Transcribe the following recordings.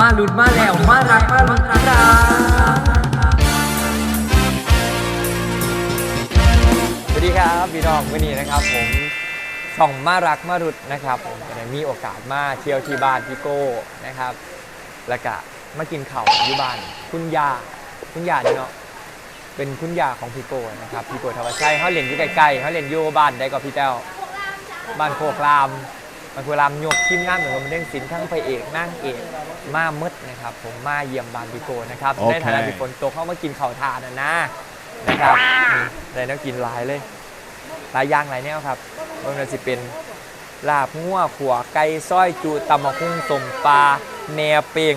มาหลุดมาแล้วมารักมารักรักสวัสดีครับพี่น้องวันนี้นะครับ ผมส่องมารักมารุดนะครับผมก็ได้มีโอกาสมาเที่ยวที่บ้านพี่โก้นะครับ แล้วก็มากินข้าวอยู่บ้าน คุณยาคุณยาเนี่ยเนาะเป็นคุณยาของพี่โก้นะครับพี่โก้ทวชัยเขาเรียนอยู่ใกล้ๆเขาเรียนอยู่บ้านได้กับพี่แต้วบ้านโคกราม บ้านโคกรามยกทีมงานเหมือนผมเล่นศิลป์ทั้งพระเอกนางเอกมามืดนะครับ ผมมาเยี่ยมบ้านพี่โก้นะครับโอเค ในฐานะที่ฝนตกเข้ามากินข้าวทานนะนะนะครับนี่ได้แน้กินหลายเลยหลายอย่างหลายแนวครับไม่ว่าจะเป็นลาบงัวขัวไก่ซอยจุตำมะคุ้งสมปลาแหนวเป่ง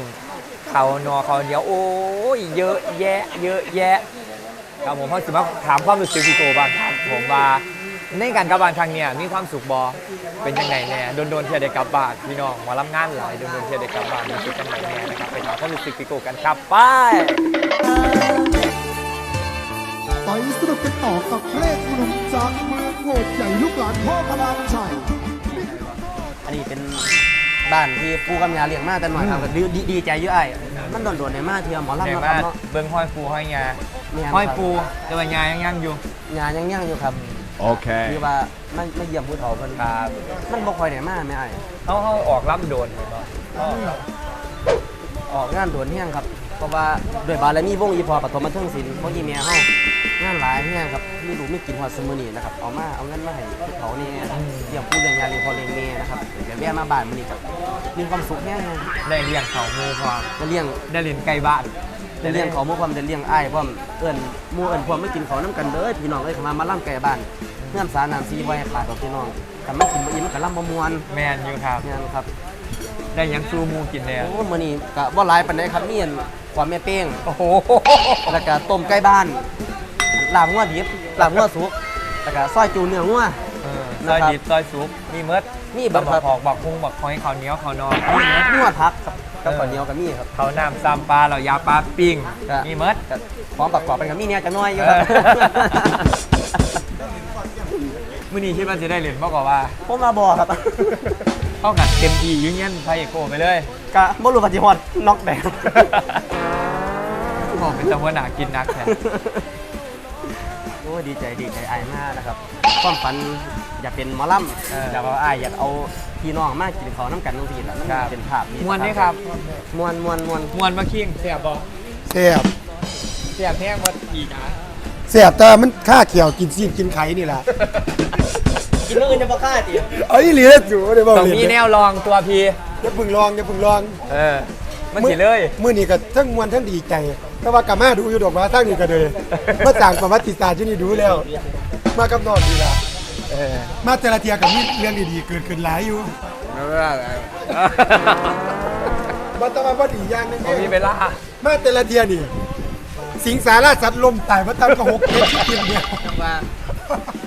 เขาวหนอเขาวเหนียวโอ้ยเยอะแยะ เยอะแยะ ครับผมพ่อสิมาถามความรู้สึกพี่โกบ้างครับผมว่า ในการกลับบ้านครั้งเนี้ยมีความสุขบอเป็นยังไงแน่โดนโดนๆเที่ยวได้กลับบ้านพี่น้องหมารับงานหลายโดนโดนๆเที่ยวได้กลับบ้านรู้สึกยังไงแน่นะครับไปถามความรู้สึกพี่โกกันครับไปไปสนุกกันต่อกับเพลงหนุ่มจากเมืองโหดใหญ่ลูกหลานพ่อพลานชัยอันนี้เป็นบ้านที่ปู่กับย่าเลี้ยงมาแต่หน่อยครับก็ดีดีดีใจเยอะไอ้มันโดนๆในมาเที่ยวหมอลำเดี๋ยวเนาะคมารับเนาะ เบิ้งห้อยปูห้อยงาแม่นครับ ห้อยปูแต่ว่ายายังยังอยู่ย่ายังย่างอยู่ครับ Okay. คือว่าไม่ไม่เยี่ยมผู้เฒ่าเพิ่นครับ มันบ่ค่อยได้มาแม่ไอ้เขาเขาออกรับโดนเลยเนาะเขาออกรับออกงานโดนแห้งครับ เพราะว่าด้วยบารมีวงอีพอปฐมบันเทิงศิลป์วงอีเมียเฮางานหลายแห้งครับมีลูกมีกินฮอดซุมื้อนี้นะครับเอามาเอาเงินมาให้ผู้เฒ่านี่เยี่ยมผู้เลี้ยงยาเลี้ยงพ่อเลี้ยงแม่นะครับเดี๋ยวแม่มาบ้านมื้อนี้ครับมีความสุขแห้งเลยได้เลี้ยงเขาหมูพร้อมได้เลี้ยงได้เลี้ยงไก่บ้านได้เลี้ยงเขาหมู่ความได้เลี้ยงอ้ายพร้อมเอิ้นหมู่เอิ้นพร้อมไม่กินเขาวนํกันเด้อพี่น้องเอ้ยเข้ามามาล่ำไก่บ้าน เงื่อนสาน้ำซีไว้ให้ขาดดอกพี่น้องถ้ามันกินบ่อิ่มมันก็ล่ำบ่ม่วนแมนอยู่ครับ เนี่ยนะครับได้หยังซูหมูกินเนี่ยโอ้มื้อนี้ก็บ่หลายปานใดครับมีอันความแม่เป้งโอ้โหแล้วก็ต้มไก่บ้านลาบงัวดิบลาบงัวสุกแล้วก็ซอยจูเนื้องัว เออซอยดิบซอยซุปมีเมดมีเบิดครับบักหอกบักพุงบักคอยข้าวเหนียวข้าวนอนมีเม็ดงัวผักครับกับข้าวเหนียวก็มีครับ ข้าวน้ำซ้ำปลาเรายาปลาปิ้งครับ มีเมดก็พร้อมประกอบกันก็มีเนี่ยจังน้อยอยู่ครับ มื้อนี้คิดว่าจะได้เหรียญมากกว่าว่าผมมาบ่ครับเข้ากันเต็มที่อยุ่งเงี้ยนไทยเอกโกไปเลยก็บ่รู้ว่าสิฮอดน็อกแดงบอกเป็นตะวันหนากินนักแท้โอ้ยดีใจดีใจอายมากนะครับความฝันอยากเป็นหมอลำเอออยากเอาอายอยากเอาพี่น้องมากินข้าวน้ำกันทั้งทีแหละมันครับเป็นภาพดีมวนนี่ครับมวนมวนมวนมวนมาคิงเสียบอเสียบเสียบแห้งมาอีกอะเสียบแต่มันค่าเขียวกินซีนกินไข่นี่แหละ กินเรื่องอื่นจะบ่กล้าติเอ้ยเหลืออยู่เดี๋ยวบอกต้องเลยมีแนวลองตัวพีอย่าเพึ่งลองอย่าเพึ่งลองเออมันสิเลยมื้อนี้ก็ทั้งมวนทั้งดีใจแต่ว่ากลับมาดูอยู่ดอกว่าทั้งนี้ก็เลยมาต่างประวัติศาสตร์ที่นี่ดูแล้ว มากับน้องดีละเออมาแต่ละเทียกับมีเรื่องดีๆเกิดขึ้นหลายอยู่ไม่เป็นไรมาแต่ว่าบ่ดีอย่างหนึงผมมีเวลามาแต่ละเทียนี่สิงสาราสัตว์ลมตายมาตามก็หกเม็ดที่กินเนี่ยว่า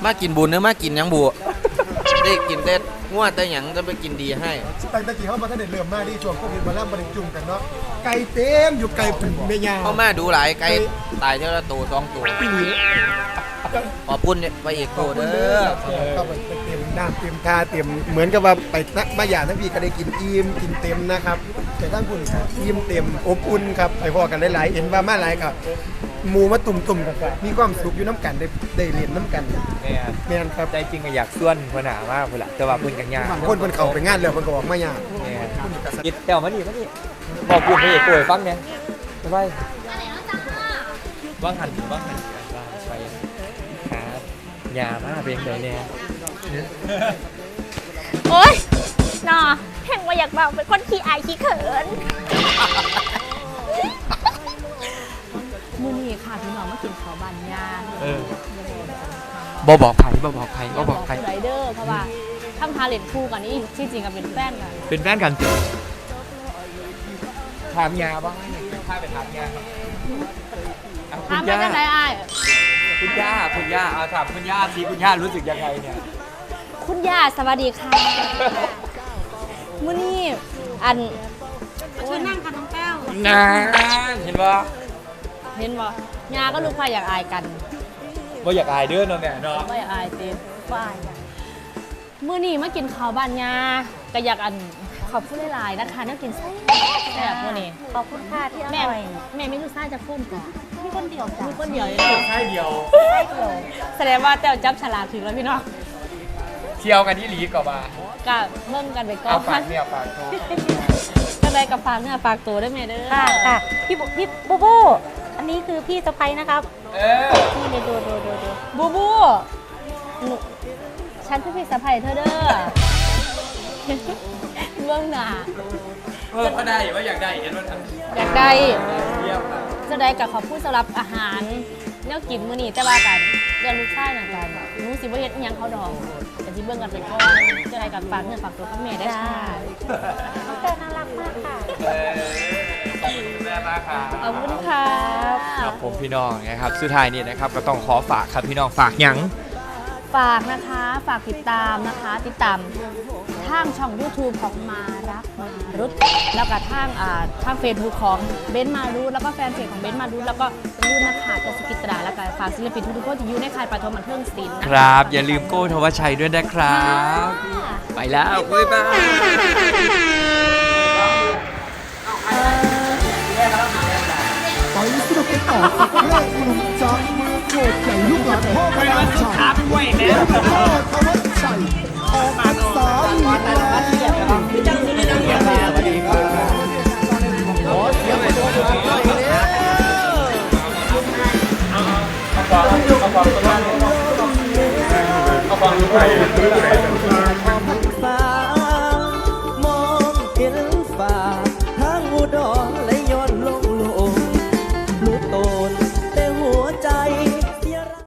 มากินบุญหรือมากินหยังบุ ได้กินแต่ง่วแต่หยังจะไปกินดีให้ตั้งแต่กี่เขามาท่านเด็เริ่มมาที่ช่วงโควิดมาแล้วมาได้จุ่มกันเนาะไก่เต็มอยู่ไก่ผุ่นเมียาเข้ามาดูหลายไก่ตายเท่าละตัวสองตัวปีนี้ขอบคุณเนี่ยพระเอกโตเด้อก็ไปเต็มน้ำเต็มทาเต็มเหมือนกับว่าไปนักมาหยาทั้งพี่ก็ได้กินอิ่มกินเต็มนะครับแต่ทั้งคุณครับอิ่มเต็มอบอุ่นครับไปพอกันหลายๆเห็นว่ามาหลายกับ หมูมาตุ่มๆกันครับมีความสุขอยู่น้ำกันได้ได้เรียนน้ำกันเนี่ยแม่นครับใจจริงก็อยากส่วนพนหนามากพุ่นละแต่ว่าเพิ่นกันยากคนคนเขาไปงานแล้วมันก็ออกมาหยาเนี่ยกิดแต่วมานี่มานี่บอกกลุ่มพระเอกโกยฟังเนี่ยไปไปว่างหันว่างหันว่างไปหายามาเป็นไงเนี่ยโอ๊ยน่อแห่งว่าอยากบอกเป็นคนขี้อายขี้เขิน น้องมากินข้าวบานยาเออบ่บอกใครบ่บอกใครบ่บอกใครไรเดอร์เพราะว่าทำทาเลนคู่กันนี่ที่จริงกับเป็นแฟนกันเป็นแฟนกันถามยาบ้างไหมถ้าไปถามยาครับเอาคุถาณมย่ากันได้ไอ้ายคุณย่าคุณย่าเอาถามคุณย่าสิคุณย่ารู้สึกยังไงเนี่ย คุณย่าสวัสดีค่ะมือนี้อันเชิญนั่งค่ะน้องแป้ว นานเห็นปะเห็นบ่ ยาก็ลูกพายอยากอายกันว่าอยากอายเด้อเนาะแม่เนาะว่าอยากอายเต้ว่าอายกันมือนี้มากินข้าวบ้านยาก็อยากอันขอบคุณหลายๆนะคะนักกินแซ่บแซ่บวันนี้ขอบคุณค่ะที่อแม่ร่อยแม่ไม่รู้ซ่าจะพ่นก่อนมีคนเดียวจ้ะมีคนเดียวเลยเหรอใช่เดียวได้เดียวแสดงว่าแต้วจับฉลากถึงแล้วพี่น้องเที่ยวกันที่หลีก่อนมากับเบิ่งกันไปก่อเอานฝากเนี่ยฝากโทร ก็ได้กับฝากเนื้อฝากตัวได้ไหมเด้อค่ะค่ะพี่บุพี่บูบู อันนี้คือพี่สะใภ้นะครับเออนี่เลยดูดูดูดูบูบู หนูฉันคือพี่สะใภ้เธอเด้อเบื้องหน้าเพิ่มก็ได้ว่าอยากได้เห็นว่าทอยากได้ำเยี่ยมครับจะได้กับขอบคุณสำหรับอาหารแนวกินมื้อนี้แต่ว่ากันเรื่องลูกชายนั่นกันหนูสิบ่เฮ็ดอิหยังเขาดอกแต่สิเบิ่งกันไปก่อนจะได้กับฝากเนื้อฝากตัวกับแม่ได้ค่ะน้องเต้น่ารักมากค่ะ เออ ขอบคุณแม่มากครับขอบคุณครับครับผมพี่น้องนะครับสุดท้ายนี่นะครับก็ต้องขอฝากครับพี่น้องฝากหยังฝากนะคะฝากติดตามนะคะ ติดตามทางช่อง YouTube ของมารักมารุตแล้วก็ทางอ่าทาง Facebook ของเบนซ์มารุตแล้วก็แฟนเพจของเบนซ์มารุตแล้วก็รุ่นนะคะตัวสกิตราแล้วก็ฝากศิลปินทุกๆคนที่อยู่ในค่ายปฐมบันเทิงศิลป์นะะครับ อย่าลืมโก้ทวชชัยด้วยนะครับ ไปแล้วบ๊ายบาย ไป